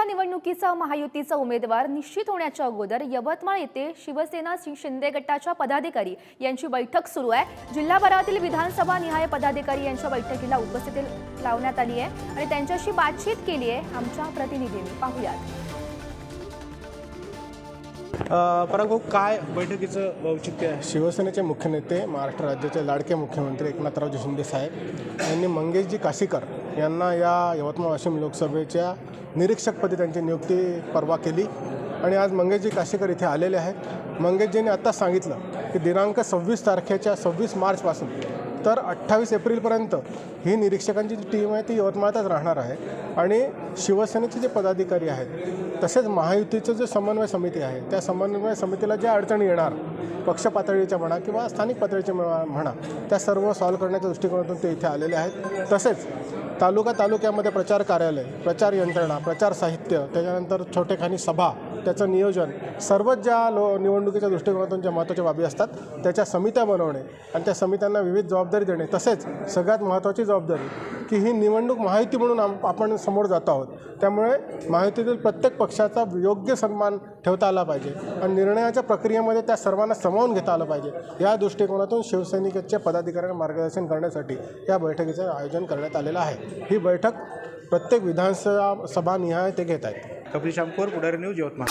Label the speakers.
Speaker 1: लोकसभा निवडणुकीचा महायुतीचा उमेदवार निश्चित होण्याच्या अगोदर यवतमाळ येथे शिवसेना शिंदे गटाच्या पदाधिकारी यांची बैठक सुरू आहे. जिल्हाभरातील विधानसभा निहाय पदाधिकारी यांच्या बैठकीला उपस्थिती लावण्यात आली आहे आणि त्यांच्याशी बातचीत केली आहे आमच्या प्रतिनिधींनी. पाहुयात.
Speaker 2: परंतु काय बैठकीचं औचित्य आहे?
Speaker 3: शिवसेनेचे मुख्य नेते महाराष्ट्र राज्याचे लाडके मुख्यमंत्री एकनाथरावजी शिंदे साहेब यांनी मंगेशजी काशीकर यांना या यवतमाळ वाशिम लोकसभेच्या निरीक्षकपदी त्यांची नियुक्ती परवा केली. आणि आज मंगेशजी काशीकर इथे आलेले आहेत. मंगेशजींनी आत्ताच सांगितलं की दिनांक सव्वीस तारखेच्या सव्वीस मार्चपासून तर अठ्ठावीस एप्रिलपर्यंत ही निरीक्षकांची जी टीम आहे ती यवतमाळातच राहणार आहे. आणि शिवसेनेचे जे पदाधिकारी आहेत तसेच महायुतीचं जे समन्वय समिती आहे त्या समन्वय समितीला ज्या अडचणी येणार पक्ष पातळीच्या म्हणा किंवा स्थानिक पातळीच्या म्हणा त्या सर्व सॉल्व्ह करण्याच्या दृष्टिकोनातून ते इथे आलेले आहेत. तसेच तालुका तालुक्यामध्ये प्रचार कार्यालय प्रचार यंत्रणा प्रचार साहित्य त्याच्यानंतर छोटेखानी सभा त्याचं नियोजन सर्वच ज्या लो निवडणुकीच्या दृष्टिकोनातून ज्या महत्त्वाच्या बाबी असतात त्याच्या समित्या बनवणे आणि त्या समित्यांना विविध जबाबदारी देणे तसेच सगळ्यात महत्त्वाची जबाबदारी की ही निवडणूक माहिती म्हणून आम आपण समोर जात आहोत. त्यामुळे माहितीतील प्रत्येक पक्षाचा योग्य सन्मान ठेवता आला पाहिजे आणि निर्णयाच्या प्रक्रियेमध्ये त्या सर्वांना सामावून घेता आलं पाहिजे. या दृष्टिकोनातून शिवसैनिकांच्या पदाधिकाऱ्यांना मार्गदर्शन करण्यासाठी या बैठकीचं आयोजन करण्यात आलेलं आहे. ही बैठक प्रत्येक विधानसभा सभा निहाय ते घेत आहेत.
Speaker 2: कपिल शामकोर पुढारी न्यूज यवतमाळ.